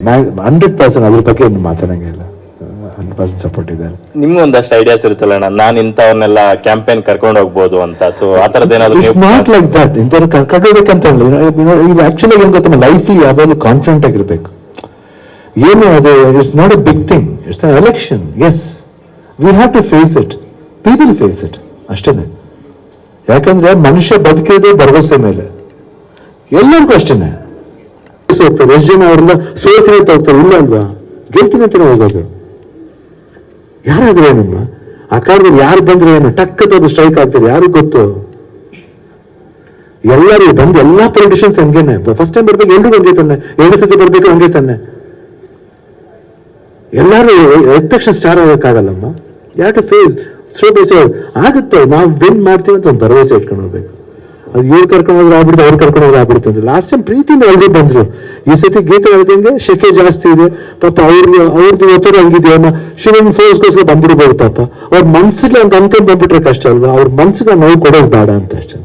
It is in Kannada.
ಹಂಡ್ರೆಡ್ ಪರ್ಸೆಂಟ್ ಅದ್ರ ಬಗ್ಗೆ ಏನು ಮಾತಾಡಂಗಿಲ್ಲ ಹಂಡ್ರೆಡ್ ಪರ್ಸೆಂಟ್ ಸಪೋರ್ಟ್ ಇದ್ದಾರೆ. ನಿಮ್ಗೆ ಒಂದಷ್ಟು ಐಡಿಯಾಸ್ ಇರುತ್ತಲ್ಲ ಅಣ್ಣ? ನಾನು ಇಂಥವ್ರನ್ನೆಲ್ಲ ಕ್ಯಾಂಪೇನ್ ಕರ್ಕೊಂಡು ಹೋಗ್ಬೋದು ಅಂತ. ಸೊ ಆ ಥರದ್ದು ಏನಾದ್ರು ನಾಟ್ ಲೈಕ್ ದಟ್ ಇಂಥವ್ರು ಕರ್ಕೊಂಡೋಗ್ಬೇಕಂತ ಈಗ ಆಕ್ಚುಲಿ ಏನು ಗೊತ್ತ ಲೈಫ್ ಯಾವಾಗಲೂ ಕಾನ್ಫಿಡೆಂಟ್ ಆಗಿರಬೇಕು. ಏನು ಅದು it's not a big thing it's an election as we have to face it people face it ಅಷ್ಟೇ ಯಾಕಂದ್ರೆ ಮನುಷ್ಯ ಬದುಕಿರೋದೇ ಭರವಸೆ ಮೇಲೆ. ಎಲ್ಲರಿಗೂ ಅಷ್ಟೇನೆ ಹೋಗ್ತಾರೆ ಎಷ್ಟು ಜನ ಅವ್ರನ್ನ ಸೋಲ್ತೀನಿ ಅಂತ ಹೋಗ್ತಾರೆ, ಇಲ್ಲ ಅಲ್ವಾ? ಗೆಲ್ತೀನಿ ಅಂತಾನೆ ಹೋಗೋದು. ಯಾರಾದ್ರೆ ಏನಮ್ಮ? ಆ ಕಾಲದಲ್ಲಿ ಯಾರು ಬಂದ್ರೆ ಏನು? ಟಕ್ಕ ಒಂದು ಸ್ಟ್ರೈಕ್ ಆಗ್ತಾರೆ ಯಾರು ಗೊತ್ತು? ಎಲ್ಲರೂ ಬಂದು ಎಲ್ಲಾ ಪೊಲಿಟಿಷಿಯನ್ಸ್ ಹಂಗೇನೆ. ಫಸ್ಟ್ ಟೈಮ್ ಬರ್ಬೇಕು, ಎಲ್ರಿಗೂ ಹಂಗೆ ತಾನೆ. ಎರಡು ಸತಿ ಬರ್ಬೇಕು ಹಂಗೆ ತಾನೆ. ಎಲ್ಲರೂ ಎದ್ದ ತಕ್ಷಣ ಸ್ಟಾರ್ ಆಗೋಕ್ಕಾಗಲ್ಲಮ್ಮ ಯಾಕೆ ಫೇಸ್ ಸ್ಟೋ ಆಗುತ್ತೆ, ನಾವು ವಿನ್ ಮಾಡ್ತೀವಿ ಅಂತ ಒಂದು ಭರವಸೆ ಇಟ್ಕೊಂಡು ಹೋಗ್ಬೇಕು. ಅದು ಇವ್ರು ಕರ್ಕೊಂಡು ಹೋದ್ರೆ ಆಗ್ಬಿಡ್ತು, ಅವ್ರು ಕರ್ಕೊಂಡು ಹೋದ್ರೆ ಆಗ್ಬಿಡ್ತು ಅಂದ್ರೆ. ಲಾಸ್ಟ್ ಟೈಮ್ ಪ್ರೀತಿಯಿಂದ ಎಲ್ರು ಬಂದ್ರು. ಈ ಸತಿ ಗೀತೆ ಹೇಳ್ದಂಗೆ ಶೆಕೆ ಜಾಸ್ತಿ ಇದೆ ಪಾಪ ಅವ್ರ ಅವ್ರದ್ದು ಒತ್ತಡ ಹಂಗಿದೆಯಮ್ಮ ಶಿವನ್ ಫೋರ್ಸ್ಗೋಸ್ಕರ ಬಂದ್ಬಿಡ್ಬೋದು ಪಾಪ. ಅವ್ರ ಮನ್ಸಿಗೆ ಅಂತ ಅನ್ಕೊಂಡು ಬಂದ್ಬಿಟ್ರೆ ಕಷ್ಟ ಅಲ್ವಾ? ಅವ್ರ ಮನ್ಸಿಗೆ ನೋವು ಕೊಡೋದು ಬೇಡ ಅಂತ ಅಷ್ಟೇ.